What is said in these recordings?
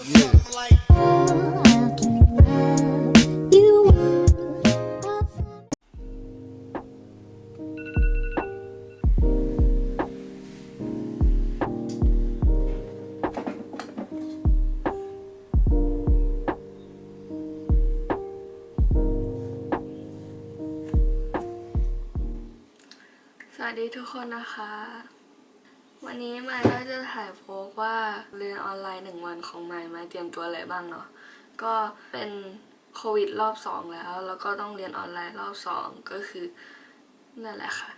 สวัสดีทุกคนนะคะ วันนี้มายก็จะถ่ายโพสว่าเรียนออนไลน์หนึ่งวันของมายมายเตรียมตัวอะไรบ้างเนาะก็เป็นโควิดรอบสองแล้ว แล้วก็ต้องเรียนออนไลน์รอบสองก็คือนั่นแหละค่ะ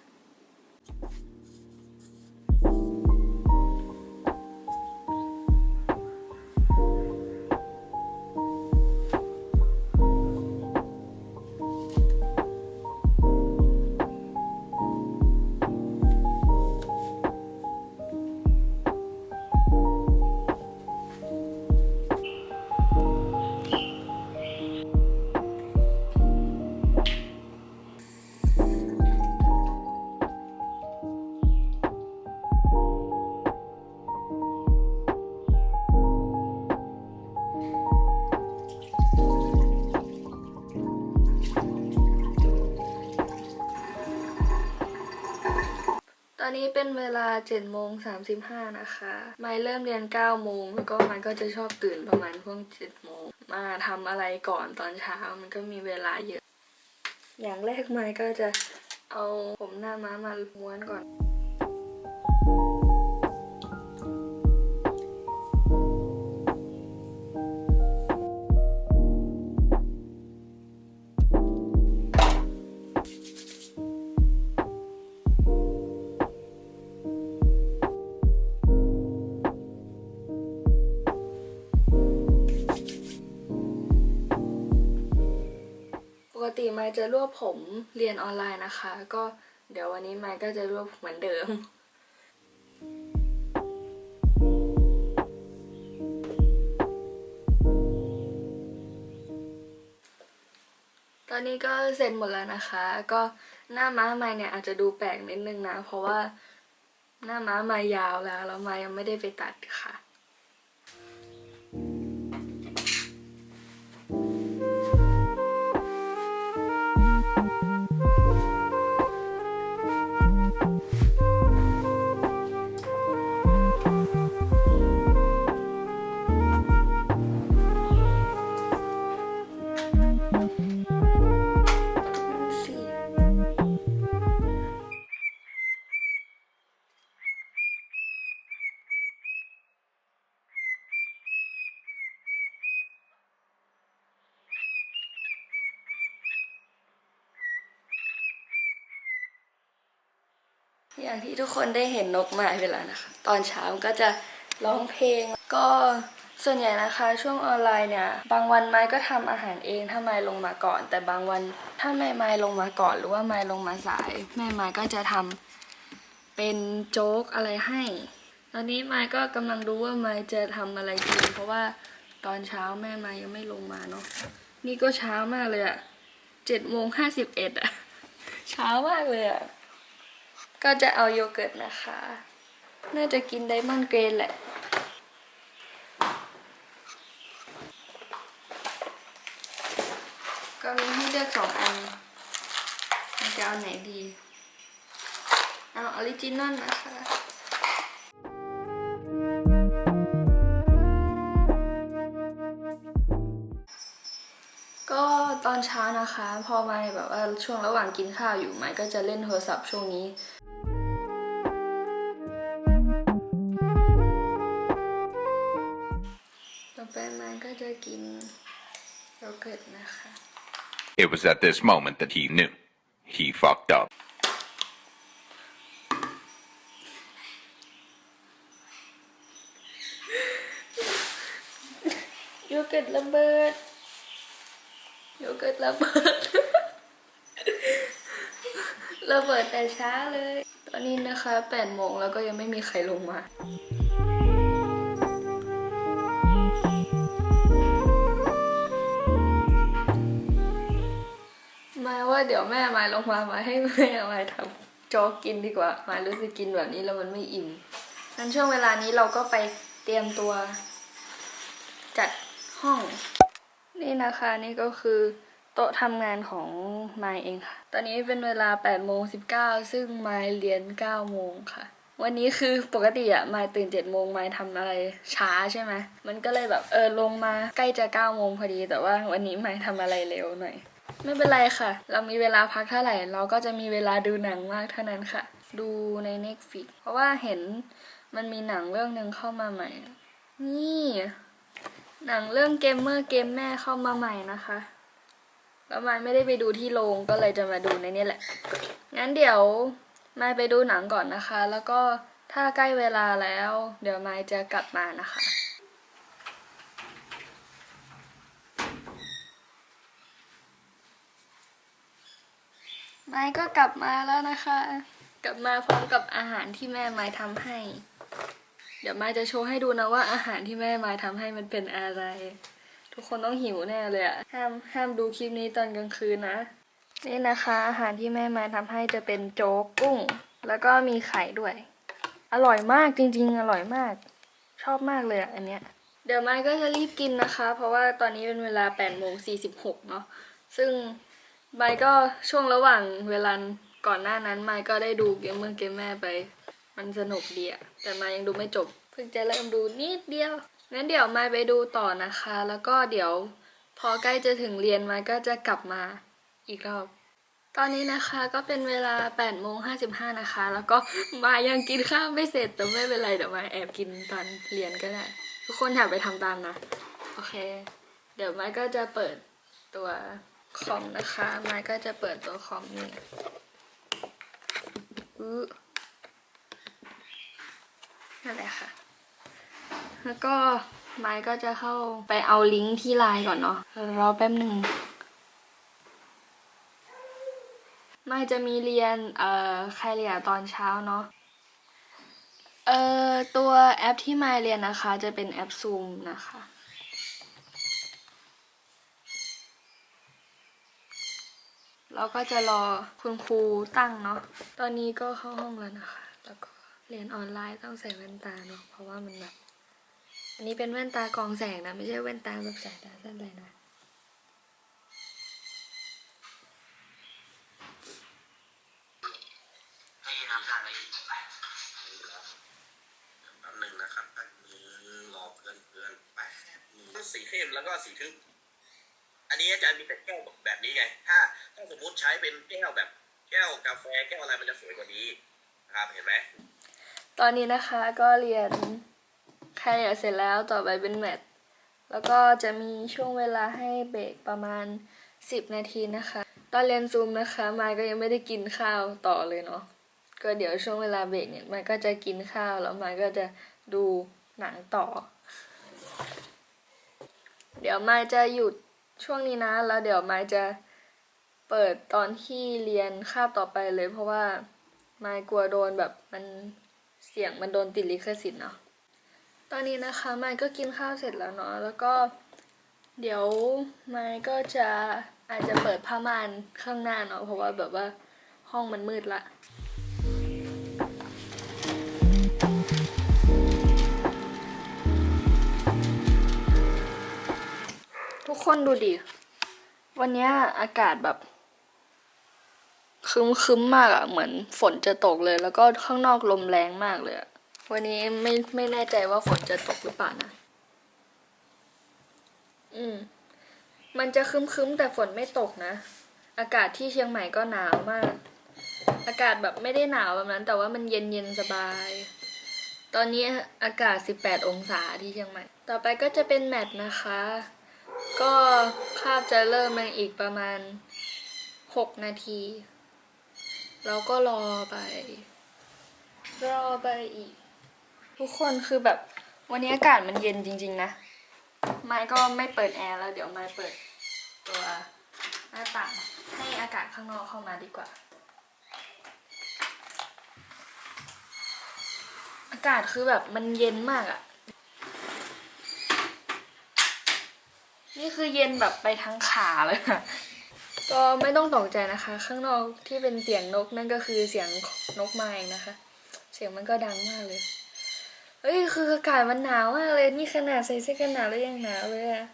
อนนี้เป็นเวลา7โมงสานะคะ ไม่เริ่มเรียน9โมงแล้วก็มันก็จะชอบตื่นประมาณช่วง7โมงมาทำอะไรก่อนตอนเช้ามันก็มีเวลาเยอะ อย่างแรกไม่ก็จะเอาผมหน้าม้ามาม้วนก่อน มายจะรวบผมเรียนออนไลน์นะคะ ก็เดี๋ยววันนี้มายก็จะรวบเหมือนเดิมตอนนี้ก็เสร็จหมดแล้วนะคะ ก็หน้าม้าไมายเนี่ยอาจจะดูแปลกนิดนึงนะ เพราะว่าหน้าม้าไมายาวแล้วแล้วไมายยังไม่ได้ไปตัดค่ะ อย่างที่ทุกคนได้เห็นนกไม้ไปแล้วนะคะ ตอนเช้าก็จะร้องเพลงก็ส่วนใหญ่นะคะช่วงออนไลน์เนี่ย บางวันไม้ก็ทำอาหารเองถ้าไม้ลงมาก่อน แต่บางวันถ้าแม่ไม้ลงมาก่อน หรือว่าไม้ลงมาสาย แม่ไม้ก็จะทำเป็นโจ๊กอะไรให้ ตอนนี้ไม้ก็กำลังดูว่าไม้จะทำอะไรกินเพราะว่าตอนเช้าแม่ไม้ยังไม่ลงมาเนาะนี่ก็เช้ามากเลยอะเจ็ดโมงห้าสิบเอ็ดอะเช้ามากเลยอะ ก็จะเอาโยเกิร์ตนะคะ น่าจะกินไดมอนด์เกรนแหละ ก็มีให้เลือกสองอันจะเอาไหนดี เอาออริจินอลนะคะก็ตอนเช้านะคะ พอมาแบบว่าช่วงระหว่างกินข้าวอยู่ไมค์ก็จะเล่นโทรศัพท์ช่วงนี้ เกิร์ตนะคะ It was at this moment that he knew. He fucked up. โยเกิร์ตระเบิดโยเกิร์ตระเบิดระเบิดแต่เช้าเลย ตอนนี้นะคะแปดโมงแล้วก็ยังไม่มีใครลงมา เดี๋ยวแม่มาลงมามาให้แม่มาทำโจ๊กกินดีกว่า มารู้สึกกินแบบนี้แล้วมันไม่อิ่มงั้นช่วงเวลานี้เราก็ไปเตรียมตัว จัดห้อง นี่นะคะนี่ก็คือโต๊ะทำงานของไมายเองค่ะ ตอนนี้เป็นเวลา8โมง19 ซึ่งไมายเรียน9โมงค่ะ วันนี้คือปกติอะไมายตื่น7โมงไมายทำอะไรช้าใช่ไหม มันก็เลยแบบเออลงมาใกล้จะ9โมงพอดี แต่ว่าวันนี้ไมายทำอะไรเร็วหน่อย ไม่เป็นไรค่ะ เรามีเวลาพักเท่าไหร่ เราก็จะมีเวลาดูหนังมากเท่านั้นค่ะ ดูใน Netflix เพราะว่าเห็นมันมีหนังเรื่องหนึ่งเข้ามาใหม่ นี่ หนังเรื่องเกมเมอร์เกมแม่เข้ามาใหม่นะคะแล้วมายไม่ได้ไปดูที่โรงก็เลยจะมาดูในนี้แหละ งั้นเดี๋ยวมายไปดูหนังก่อนนะคะ แล้วก็ถ้าใกล้เวลาแล้ว เดี๋ยวมายจะกลับมานะคะ ไม้ก็กลับมาแล้วนะคะ กลับมาพร้อมกับอาหารที่แม่ไม้ทำให้ เดี๋ยวไม้จะโชว์ให้ดูนะว่าอาหารที่แม่ไม้ทำให้มันเป็นอะไร ทุกคนต้องหิวแน่เลยอะห้ามห้ามดูคลิปนี้ตอนกลางคืนนะ นี่นะคะ อาหารที่แม่ไม้ทำให้จะเป็นโจ๊กกุ้ง แล้วก็มีไข่ด้วย อร่อยมากจริง ๆ อร่อยมาก ชอบมากเลยอะอันเนี้ย เดี๋ยวไม้ก็จะรีบกินนะคะ เพราะว่าตอนนี้เป็นเวลา8โมง46เนาะซึ่ง ไมก็ช่วงระหว่างเวลาก่อนหน้านั้นไมก็ได้ดูเกมเมอร์เกมแม่ไป มันสนุกดีอะแต่ไมค์ยังดูไม่จบ เพิ่งจะเริ่มดูนิดเดียวงั้นเดี๋ยวไมไปดูต่อนะคะ แล้วก็เดี๋ยวพอใกล้จะถึงเรียนไมก็จะกลับมาอีกรอบตอนนี้นะคะก็เป็นเวลา8โมง55 นะคะ แล้วก็มายังกินข้าวไม่เสร็จแต่ไม่เป็นไรเดี๋ยวมาแอบกินตอนเรียนก็ได้ ทุกคนอยากไปทำตามนะ โอเค เดี๋ยวไม้ก็จะเปิดตัว คอมนะคะไม้ก็จะเปิดตัวคอมนี่อื้อนั่นแหละค่ะ แล้วก็ไม้ก็จะเข้าไปเอาลิงก์ที่ไลน์ก่อนเนาะรอแป๊บหนึ่งไม่จะมีเรียนเอ่อใครเรียนตอนเช้าเนาะเอ่อตัวแอปที่ไมาเรียนนะคะ จะเป็นแอป Zoom นะคะ เราก็จะรอคุณครูตั้งเนาะ ตอนนี้ก็เข้าห้องแล้วนะคะ แล้วก็เรียนออนไลน์ต้องใส่แว่นตาเนาะ เพราะว่ามันแบบ อันนี้เป็นแว่นตากรองแสงนะ ไม่ใช่แว่นตาแบบสายตาสั้นเลยนะ ให้ทำการไปแป๊บหนึ่งนะครับแป๊บนึงรอเพื่อนเพื่อนแป๊บนึงสีเข้มแล้วก็สีทึบอั นี้อาจารย์มีแต่แก้วแบบนี้ไง ถ้าถ้าสมมติใช้เป็นแก้วแบบแก้วกาแฟแก้วอะไรมันจะสวยกว่านี้นะครับเห็นไหมตอนนี้นะคะก็เรียนใครอยากเสร็จแล้วต่อไปเป็นแมทแล้วก็จะมีช่วงเวลาให้เบรกประมาณ 10 นาทีนะคะ ตอนเรียนซูมนะคะมายก็ยังไม่ได้กินข้าวต่อเลยเนาะก็เดี๋ยวช่วงเวลาเบรกเนี่ยมายก็จะกินข้าวแล้วมายก็จะดูหนังต่อ เดี๋ยวมายจะหยุด ช่วงนี้นะ แล้วเดี๋ยวไมายจะเปิดตอนที่เรียนคาบต่อไปเลย เพราะว่าไมายกลัวโดนแบบมันเสียงมันโดนติดลิขสิทธิ์เนาะตอนนี้นะคะไมายก็กินข้าวเสร็จแล้วเนาะแล้วก็เดี๋ยวไมายก็จะอาจจะเปิดผ้าม่านข้างหน้าเนาะเพราะว่าแบบว่าห้องมันมืดละ ทุกคนดูดิ วันนี้อากาศแบบคึมคึมมากอะเหมือนฝนจะตกเลย แล้วก็ข้างนอกลมแรงมากเลยวันนี้ไม่ไม่แน่ใจว่าฝนจะตกหรือเปล่านะ อืม มันจะครึ้มแต่ฝนไม่ตกนะ อากาศที่เชียงใหม่ก็หนาวมาก อากาศแบบไม่ได้หนาวแบบนั้น แต่ว่ามันเย็นเย็นสบาย ตอนนี้อากาศ 18 องศาที่เชียงใหม่ ต่อไปก็จะเป็นแมทนะคะ ก็คาบจะเริ่มในอีกประมาณ 6 นาทีเราก็รอไป รอไปอีก ทุกคนคือแบบวันนี้อากาศมันเย็นจริง ๆ นะไม้ก็ไม่เปิดแอร์แล้วเดี๋ยวไม้เปิดตัวหน้าต่างให้อากาศข้างนอกเข้ามาดีกว่า อากาศคือแบบมันเย็นมากอะ นี่คือเย็นแบบไปทั้งขาเลยอะก็ไม่ต้องตกใจนะคะ ข้างนอกที่เป็นเสียงนกนั่นก็คือเสียงนกไม้นะคะ เสียงมันก็ดังมากเลยเฮ้ยคืออากาศมันหนาวมากเลยนี่ขนาดใส่เสื้อกันหนาวแล้วยังหนาวเลยอะ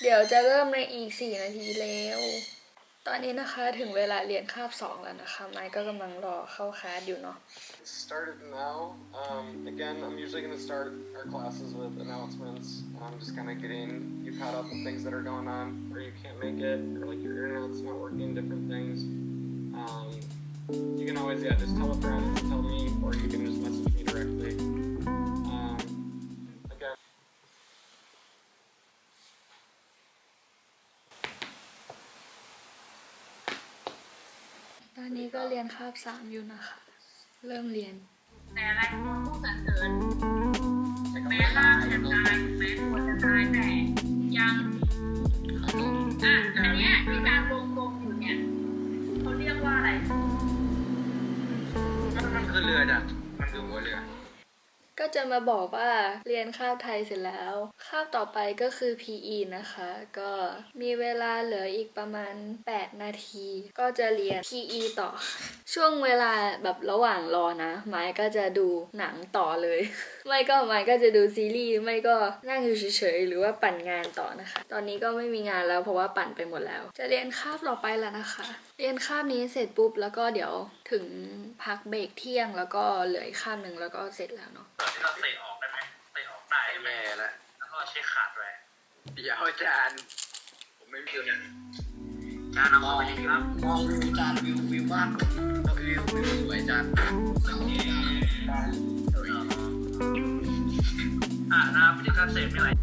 เดี๋ยวจะเริ่มในอีก4นาทีแล้ว ตอนนี้นะคะถึงเวลาเรียนคาบ 2 แล้วนะคะ ไม้ก็กำลังรอเข้าคลาสอยู่เนาะ started now. Um, again, I'm usually going to start our classes with announcements. Um, just kind of getting you caught up with things that are going on, or you can't make it, or like your internet's not working, different things. Um, you can always, yeah, just tell a friend, tell me, or you can just message me directly. ตอนนี้ก็เรียนคาบ3อยู่นะคะ เริ่มเรียน แต่อะไรก็ผู้สรรเสริญแม้ร่างจะตายแม้ตัวจะตายแต่ยังอะอันเนี้ยที่การวงกลมอยู่เนี่ยเขาเรียกว่าอะไร มันมันคือเรือจ้ะ ก็จะมาบอกว่าเรียนคาบไทยเสร็จแล้ว คาบต่อไปก็คือ PE นะคะ ก็มีเวลาเหลืออีกประมาณ 8 นาที ก็จะเรียน PE ต่อ ช่วงเวลาแบบระหว่างรอนะ ไม้ก็จะดูหนังต่อเลย ไม่ก็ไม้ก็จะดูซีรีส์ ไม่ก็นั่งอยู่เฉยๆ หรือว่าปั่นงานต่อนะคะ ตอนนี้ก็ไม่มีงานแล้วเพราะว่าปั่นไปหมดแล้ว จะเรียนคาบต่อไปแล้วนะคะ เรียนคาบนี้เสร็จปุ๊บแล้วก็เดี๋ยวถึงพักเบรกเที่ยงแล้วก็เหลืออีกคาบหนึ่งแล้วก็เสร็จแล้วเนาะที่เราเตะออกได้ไหมเตะออกได้ใช่ไหมแม่ละแล้วก็เช็คขาดไว้เดี๋ยวอาจารย์ผมไม่มีเนี่ยจานเอาเข้าไปดีครับมองวิวจานวิววิวบ้านผมวิววิวสวยจานอ่านะครับวิธีการเสพไม่ไหละ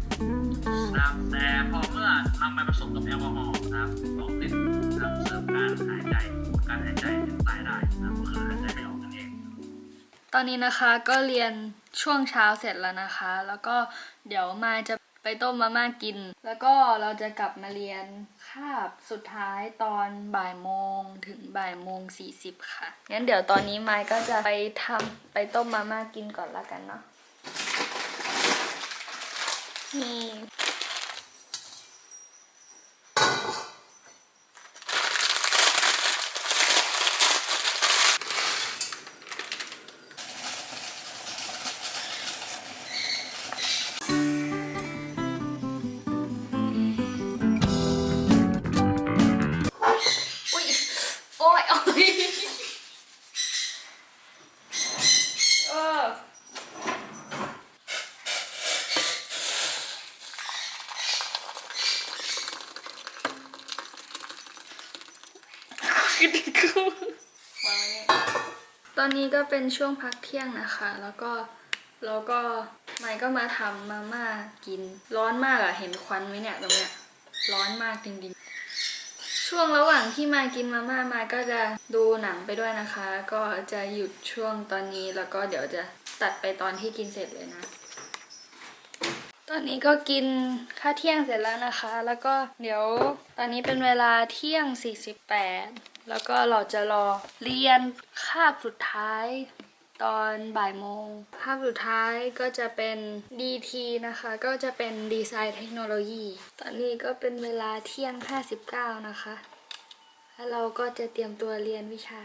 นะครับแต่พอเมื่อนำไปผสมกับแอลกอฮอล์นะครับสองลิตรนะครับเสริมการหายใจการหายใจถึงตายได้นะครับก็คือหายใจไม่ออกนั่นเอง ตอนนี้นะคะก็เรียนช่วงเช้าเสร็จแล้วนะคะ แล้วก็เดี๋ยวมาจะ ไปต้มมาม่ากิน แล้วก็เราจะกลับมาเรียนคาบสุดท้ายตอนบ่ายโมงถึงบ่ายโมงสี่สิบค่ะ งั้นเดี๋ยวตอนนี้ไมค์ก็จะไปทำไปต้มมาม่ากินก่อนละกันเนาะนี่ อนนี้ก็เป็นช่วงพักเที่ยงนะคะ แล้วก็แล้วก็ไมค์ก็มาทำมาม่ากิน ร้อนมากอะเห็นควันไหมเนี่ยตรงเนี้ยร้อนมากจริงๆ ช่วงระหว่างที่มากินมาม่ามาก็จะดูหนังไปด้วยนะคะ ก็จะหยุดช่วงตอนนี้แล้วก็เดี๋ยวจะตัดไปตอนที่กินเสร็จเลยนะ ตอนนี้ก็กินข้าวเที่ยงเสร็จแล้วนะคะ แล้วก็เดี๋ยวตอนนี้เป็นเวลาเที่ยง 48 แล้วก็เราจะรอเรียนคาบสุดท้ายตอนบ่ายโมง ภาพสุดท้ายก็จะเป็น DT นะคะ ก็จะเป็นดีไซน์เทคโนโลยี ตอนนี้ก็เป็นเวลาเที่ยง 59 นะคะ แล้วเราก็จะเตรียมตัวเรียนวิชา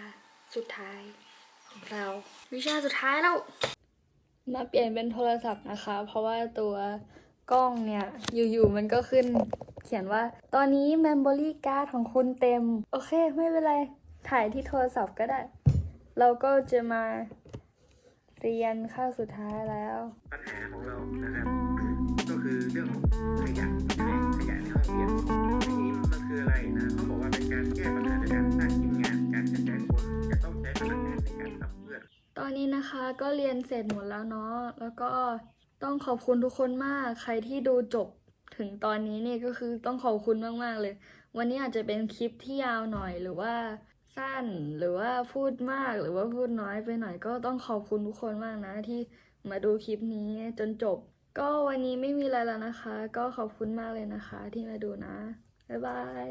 สุดท้ายของเรา วิชาสุดท้ายแล้ว มาเปลี่ยนเป็นโทรศัพท์นะคะ เพราะว่าตัวกล้องเนี่ย อยู่ๆมันก็ขึ้น เขียนว่า ตอนนี้ Memory Card ของคุณเต็ม โอเค ไม่เป็นไร ถ่ายที่โทรศัพท์ก็ได้ เราก็จะมาเรียนข้าวสุดท้ายแล้ว ปัญหาของเรานะครับก็คือเรื่องของขยะใช่ไหมขยะในห้องเรียนทีนี้มันคืออะไรนะเขาบอกว่าเป็นการแก้ปัญหาโดยการสร้างทีมงานการกระจายคนจะต้องใช้พลังงานในการขับเคลื่อนตอนนี้นะคะก็เรียนเสร็จหมดแล้วเนาะแล้วก็ต้องขอบคุณทุกคนมากใครที่ดูจบ ถึงตอนนี้เนี่ยก็คือต้องขอบคุณมากๆเลย วันนี้อาจจะเป็นคลิปที่ยาวหน่อยหรือว่าสั้นหรือว่าพูดมากหรือว่าพูดน้อยไปหน่อยก็ต้องขอบคุณทุกคนมากนะที่มาดูคลิปนี้จนจบ ก็วันนี้ไม่มีอะไรแล้วนะคะ ก็ขอบคุณมากเลยนะคะ ที่มาดูนะ บ๊ายบาย